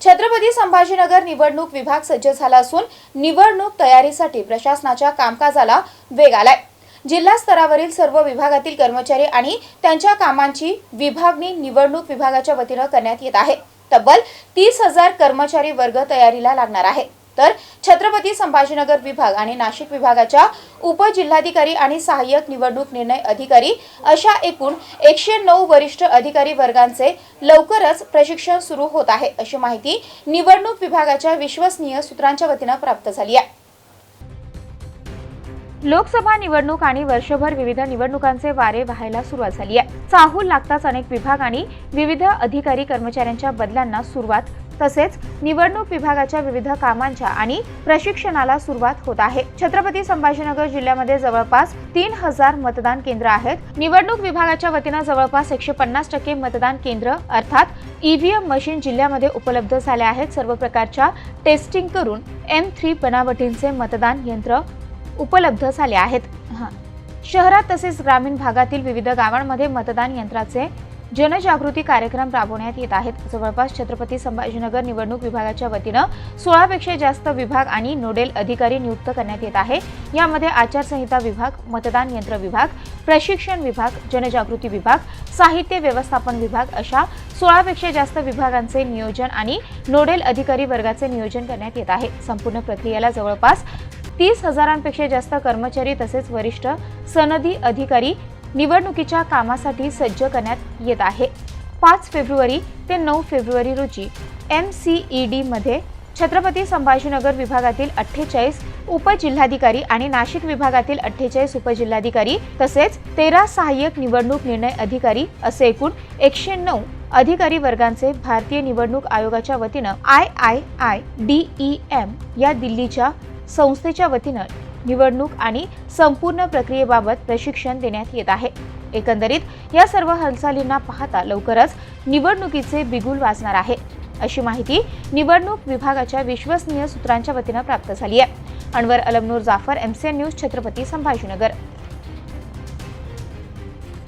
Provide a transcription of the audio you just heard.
छत्रपती संभाजीनगर निवडणूक विभाग सज्ज झाला असून निवडणूक तयारीसाठी प्रशासनाच्या कामकाजाला वेग आलाय. जिल्हा स्तरावरील सर्व विभागातील कर्मचारी आणि त्यांच्या कामांची विभागणी निवडणूक विभागाच्या वतीनं करण्यात येत आहे. तब्बल तीस हजार कर्मचारी वर्ग तयारीला लागणार आहे. तर छत्रपती संभाजीनगर विभाग आणि नाशिक विभागाच्या उपजिल्हाधिकारी आणि सहाय्यक निवडणूक निर्णय अधिकारी अशा एकूण एकशे नऊ वरिष्ठ अधिकारी वर्गांचे लवकरच प्रशिक्षण सुरू होत आहे अशी माहिती निवडणूक विभागाच्या विश्वसनीय सूत्रांच्या वतीनं प्राप्त झाली आहे. लोकसभा निवडणूक आणि वर्षभर विविध निवडणुकांचे वारे व्हायला सुरुवात झाली आहे. चाहूल लागताच अनेक विभाग आणि विविध अधिकारी कर्मचाऱ्यांच्या बदलांना सुरुवात तसेच निवडणूक विभागाच्या विविध कामांच्या आणि प्रशिक्षणाला सुरुवात होत आहे. छत्रपती संभाजीनगर जिल्ह्यामध्ये जवळपास तीन हजार मतदान केंद्र आहेत. निवडणूक विभागाच्या वतीनं जवळपास एकशे पन्नास टक्के मतदान केंद्र अर्थात ईव्हीएम मशीन जिल्ह्यामध्ये उपलब्ध झाले आहेत. सर्व प्रकारच्या टेस्टिंग करून एम थ्री बनावटींचे मतदान यंत्र उपलब्ध झाले आहेत. हां. शहरात तसेच ग्रामीण भागातील विविध गावांमध्ये मतदान यंत्राचे जनजागृती कार्यक्रम राबवण्यात येत आहेत. जवळपास छत्रपती संभाजीनगर निवडणूक विभागाच्या वतीनं सोळापेक्षा जास्त विभाग आणि नोडेल अधिकारी नियुक्त करण्यात येत आहे. यामध्ये आचारसंहिता विभाग मतदान यंत्र विभाग प्रशिक्षण विभाग जनजागृती विभाग साहित्य व्यवस्थापन विभाग अशा सोळापेक्षा जास्त विभागांचे नियोजन आणि नोडेल अधिकारी वर्गाचे नियोजन करण्यात येत आहे. संपूर्ण प्रक्रियेला जवळपास तीस हजारांपेक्षा जास्त कर्मचारी तसेच वरिष्ठ सनदी अधिकारी निवडणुकीच्या कामासाठी सज्ज करण्यात येत आहे. पाच फेब्रुवारी ते नऊ फेब्रुवारी रोजी एम सी ई डीमध्ये छत्रपती संभाजीनगर विभागातील अठ्ठेचाळीस उपजिल्हाधिकारी आणि नाशिक विभागातील अठ्ठेचाळीस उपजिल्हाधिकारी तसेच तेरा सहाय्यक निवडणूक निर्णय अधिकारी असे एकूण एकशे नऊ अधिकारी वर्गांचे भारतीय निवडणूक आयोगाच्या वतीनं I I I D E M या दिल्लीच्या संस्थेच्या वतीनं निवडणूक आणि संपूर्ण प्रक्रियेबाबत प्रशिक्षण देण्यात येत आहे. एकंदरीत या सर्व हालचालींना पाहता लवकरच निवडणुकीचे बिगुल वाजणार आहे. अशी माहिती निवडणूक विभागाच्या विश्वसनीय सूत्रांच्या वतीनं प्राप्त झाली आहे. Anwar Alamnoor Jafar MCN news Chhatrapati Sambhajinagar.